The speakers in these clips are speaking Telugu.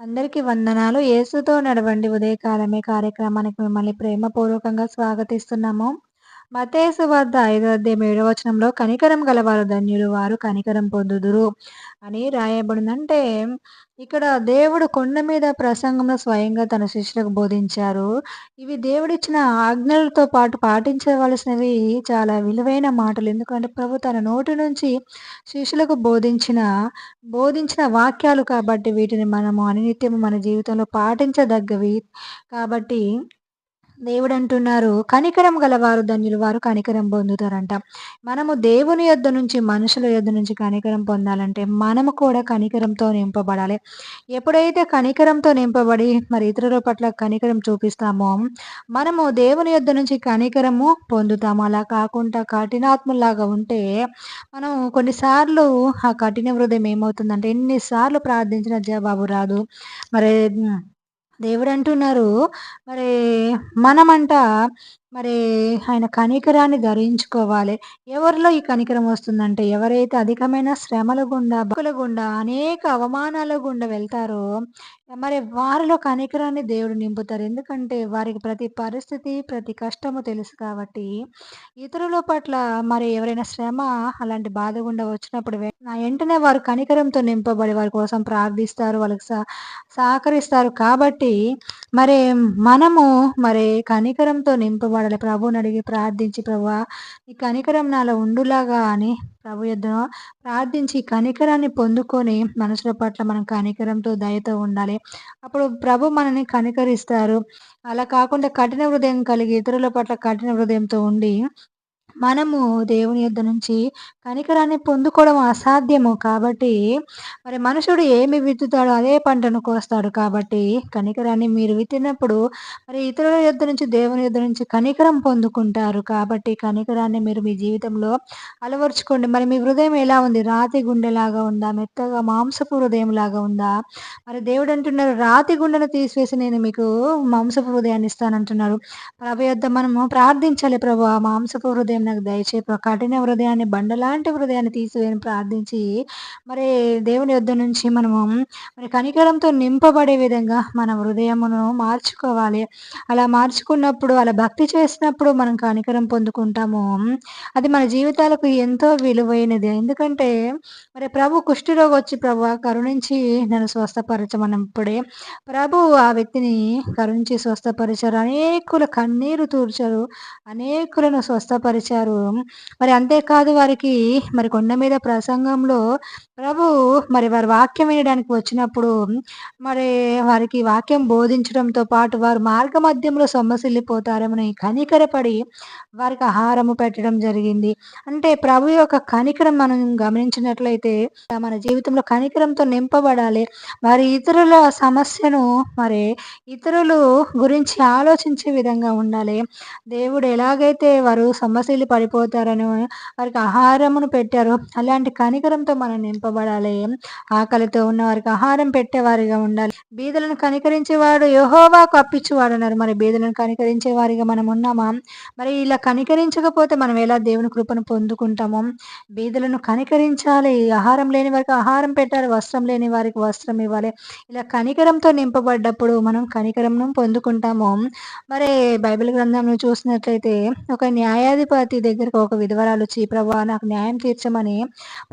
అందరికీ వందనాలు. యేసుతో నడవండి ఉదయకాలమే కార్యక్రమానికి మిమ్మల్ని ప్రేమపూర్వకంగా స్వాగతిస్తున్నాము. మతేసు వద్ద ఐదో అధ్యాయం ఏడో వచనంలో కనికరం గలవారు ధన్యులు వారు కనికరం పొందుదురు అని రాయబడిందంటే ఇక్కడ దేవుడు కొండ మీద ప్రసంగంలో స్వయంగా తన శిష్యులకు బోధించారు. ఇవి దేవుడిచ్చిన ఆజ్ఞలతో పాటు పాటించవలసినవి చాలా విలువైన మాటలు. ఎందుకంటే ప్రభు తన నోటి నుంచి శిష్యులకు బోధించిన బోధించిన వాక్యాలు కాబట్టి వీటిని మనము అనునిత్యము మన జీవితంలో పాటించదగ్గవి. కాబట్టి దేవుడు అంటున్నారు కనికరం గలవారు ధన్యులు వారు కనికరం పొందుతారంట. మనము దేవుని యొద్ నుంచి మనుషుల యొద్ నుంచి కనికరం పొందాలంటే మనము కూడా కనికరంతో నింపబడాలి. ఎప్పుడైతే కనికరంతో నింపబడి మరి ఇతరుల పట్ల కనికరం చూపిస్తామో మనము దేవుని యొద్ నుంచి కనికరము పొందుతాము. అలా కాకుండా కఠినాత్మలాగా ఉంటే మనం కొన్నిసార్లు ఆ కఠిన హృదయం ఏమవుతుందంటే ఎన్నిసార్లు ప్రార్థించినా జవాబు రాదు. మరి దేవుడు అంటున్నారు మరి మనమంట మరి ఆయన కనికరాన్ని ధరించుకోవాలి. ఎవరిలో ఈ కనికరం వస్తుందంటే ఎవరైతే అధికమైన శ్రమల గుండా, బాధల గుండా, అనేక అవమానాల గుండా వెళ్తారో మరి వారిలో కనికరాన్ని దేవుడు నింపుతారు. ఎందుకంటే వారికి ప్రతి పరిస్థితి, ప్రతి కష్టము తెలుసు కాబట్టి ఇతరుల పట్ల మరి ఎవరైనా శ్రమ అలాంటి బాధ గుండా వచ్చినప్పుడు నా వెంటనే వారు కనికరంతో నింపబడి వారి కోసం ప్రార్థిస్తారు. వాళ్ళకి సహ సహకరిస్తారు. కాబట్టి మరి మనము మరి కనికరంతో నింపబడాలి. ప్రభువుని అడిగి ప్రార్థించి ప్రభు ఈ కనికరం నాలో ఉండులాగా అని ప్రభు యొద్ద ప్రార్థించి కనికరాన్ని పొందుకొని మనుషుల పట్ల మనం కనికరంతో, దయతో ఉండాలి. అప్పుడు ప్రభు మనని కనికరిస్తారు. అలా కాకుండా కఠిన హృదయం కలిగి ఇతరుల పట్ల కఠిన హృదయంతో ఉండి మనము దేవుని యొద్ నుంచి కనికరాన్ని పొందుకోవడం అసాధ్యము. కాబట్టి మరి మనుషుడు ఏమి విత్తుతాడో అదే పంటను కోస్తాడు. కాబట్టి కనికరాన్ని మీరు విత్తినప్పుడు మరి ఇతరుల యొద్ నుంచి దేవుని యొద్ నుంచి కనికరం పొందుకుంటారు. కాబట్టి కనికరాన్ని మీరు మీ జీవితంలో అలవర్చుకోండి మరి మీ హృదయం ఎలా ఉంది? రాతి గుండెలాగా ఉందా? మెత్తగా మాంసపు హృదయం లాగా ఉందా? మరి దేవుడు అంటున్నారు రాతి గుండెను తీసివేసి నేను మీకు మాంసపు హృదయాన్ని ఇస్తానంటున్నారు. ప్రభు యొద్ మనము ప్రార్థించాలి. ప్రభువా మాంసపు హృదయం నాకు దయచేయి. కఠిన హృదయాన్ని బండలాంటి హృదయాన్ని తీసివేయని ప్రార్థించి మరి దేవుని యొద్ద నుంచి మనము మరి కనికరంతో నింపబడే విధంగా మన హృదయమును మార్చుకోవాలి. అలా మార్చుకున్నప్పుడు అలా భక్తి చేసినప్పుడు మనం కనికరం పొందుకుంటాము. అది మన జీవితాలకు ఎంతో విలువైనది. ఎందుకంటే మరి ప్రభు కుష్ఠరోగి వచ్చి ప్రభువా కరుణించి నన్ను స్వస్థపరచమన్నప్పుడే ప్రభు ఆ వ్యక్తిని కరుణించి స్వస్థపరిచారు. అనేకుల కన్నీరు తూర్చారు. అనేకులను స్వస్థపరిచారు. మరి అంతేకాదు వారికి మరి కొండ మీద ప్రసంగంలో ప్రభు మరి వారి వాక్యం వినడానికి వచ్చినప్పుడు మరి వారికి వాక్యం బోధించడంతో పాటు వారు మార్గ మధ్యంలో సొమ్మసిల్లిపోతారని కనికరపడి వారికి ఆహారము పెట్టడం జరిగింది. అంటే ప్రభు యొక్క కనికరం మనం గమనించినట్లయితే మన జీవితంలో కనికరంతో నింపబడాలి. వారి ఇతరుల సమస్యను మరి ఇతరులు గురించి ఆలోచించే విధంగా ఉండాలి. దేవుడు ఎలాగైతే వారు సొమ్మసిల్లి పడిపోతారని వారికి ఆహారమును పెట్టారు అలాంటి కనికరంతో మనం నింపబడాలి. ఆకలితో ఉన్న వారికి ఆహారం పెట్టేవారిగా ఉండాలి. బీదలను కనికరించేవాడు వారు అన్నారు మరి బీదలను కనికరించే వారిగా మనం ఉన్నామా? మరి ఇలా కనికరించకపోతే మనం ఎలా దేవుని కృపను పొందుకుంటాము? బీదలను కనికరించాలి. ఆహారం లేని వారికి ఆహారం పెట్టాలి. వస్త్రం లేని వారికి వస్త్రం ఇవ్వాలి. ఇలా కనికరంతో నింపబడ్డప్పుడు మనం కనికరంను పొందుకుంటాము. మరి బైబిల్ గ్రంథంలో చూసినట్లయితే ఒక న్యాయాధిపతి దగ్గరకు ఒక విధవరాలు వచ్చి ప్రభువా నాకు న్యాయం తీర్చమని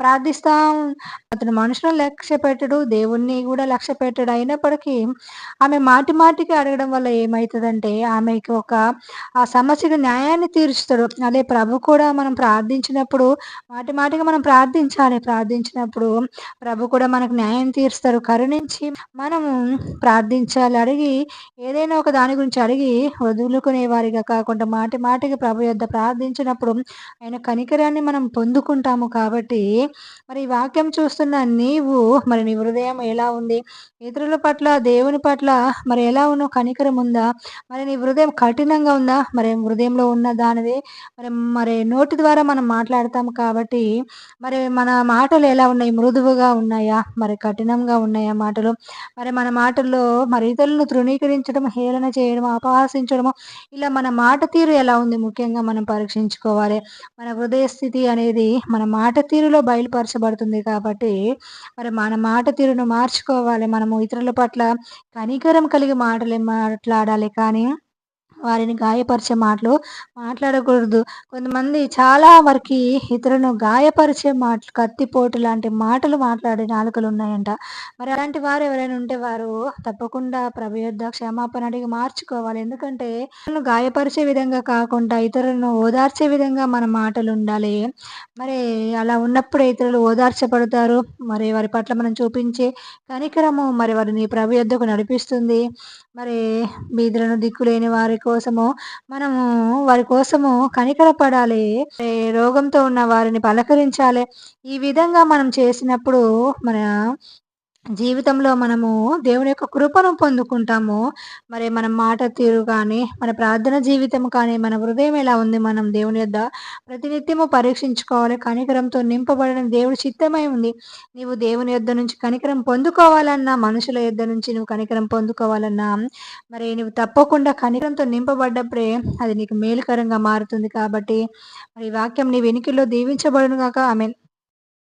ప్రార్థిస్తాం అతను మనుషులను లక్ష్య పెట్టడు. దేవుణ్ణి కూడా లక్ష్య పెట్టడు. అయినప్పటికీ ఆమె మాటి మాటికి అడగడం వల్ల ఏమవుతుందంటే ఆమెకి ఒక ఆ సమస్యకు న్యాయాన్ని తీరుస్తాడు. అదే ప్రభు కూడా మనం ప్రార్థించినప్పుడు మాటి మాటికి మనం ప్రార్థించాలి. ప్రార్థించినప్పుడు ప్రభు కూడా మనకు న్యాయం తీరుస్తారు. కరుణించి మనము ప్రార్థించాలి. అడిగి ఏదైనా ఒక దాని గురించి అడిగి వదులుకునే వారిగా కాకుండా మాటి మాటికి ప్రభు యొద్ద ప్రార్థించినప్పుడు ఆయన కనికరాన్ని మనం పొందుకుంటాము. కాబట్టి మరి ఈ వాక్యం చూస్తున్న నీవు మరి నీ హృదయం ఎలా ఉంది? ఇతరుల పట్ల, దేవుని పట్ల మరి ఎలా ఉన్నావు? కనికరం ఉందా? మరి నీ హృదయం కఠినంగా ఉందా? మరి హృదయంలో ఉన్న దానిది మరి మరి నోటి ద్వారా మనం మాట్లాడతాము కాబట్టి మరి మన మాటలు ఎలా ఉన్నాయి? మృదువుగా ఉన్నాయా? మరి కఠినంగా ఉన్నాయా మాటలు? మరి మన మాటల్లో మరి ఇతరులను తృణీకరించడం, హేళన చేయడం, అపహాసించడము ఇలా మన మాట తీరు ఎలా ఉంది? ముఖ్యంగా మనం పరీక్షించు మార్చుకోవాలి మన హృదయ స్థితి అనేది మన మాట తీరులో బయలుపరచబడుతుంది కాబట్టి మరి మన మాట తీరును మార్చుకోవాలి. మనము ఇతరుల పట్ల కనికరం కలిగి మాటలు మాట్లాడాలి కానీ వారిని గాయపరిచే మాటలు మాట్లాడకూడదు. కొంతమంది చాలా వరకు ఇతరులను గాయపరిచే మాటలు కత్తిపోటు లాంటి మాటలు మాట్లాడే నాలుకలు ఉన్నాయంట మరి అలాంటి వారు ఎవరైనా ఉంటే వారు తప్పకుండా ప్రభు యొద్ద క్షమాపణ అడిగి మార్చుకోవాలి. ఎందుకంటే ఇతరులను గాయపరిచే విధంగా కాకుండా ఇతరులను ఓదార్చే విధంగా మన మాటలు ఉండాలి. మరి అలా ఉన్నప్పుడే ఇతరులు ఓదార్చబడతారు. మరి వారి పట్ల మనం చూపించే కనికరము మరి వారిని ప్రభు యొద్దకు నడిపిస్తుంది. మరి బీదులను దిక్కులేని వారికి కోసము మనము వారి కోసము కనికరపడాలి రోగంతో ఉన్న వారిని పలకరించాలి. ఈ విధంగా మనం చేసినప్పుడు మన జీవితంలో మనము దేవుని యొక్క కృపను పొందుకుంటాము. మరి మన మాట తీరు కానీ మన ప్రార్థన జీవితం కానీ మన హృదయం ఎలా ఉంది మనం దేవుని యొద్ద ప్రతినిత్యము పరీక్షించుకోవాలి. కనికరంతో నింపబడిన దేవుడి చిత్తమై ఉంది. నీవు దేవుని యొద్ద నుంచి కనికరం పొందుకోవాలన్నా మనుషుల యొద్ద నుంచి నువ్వు కనికరం పొందుకోవాలన్నా మరి నువ్వు తప్పకుండా కనికరంతో నింపబడ్డప్పుడే అది నీకు మేలుకరంగా మారుతుంది కాబట్టి మరి వాక్యం నీ వెనుకల్లో దీవించబడును కాక ఆమె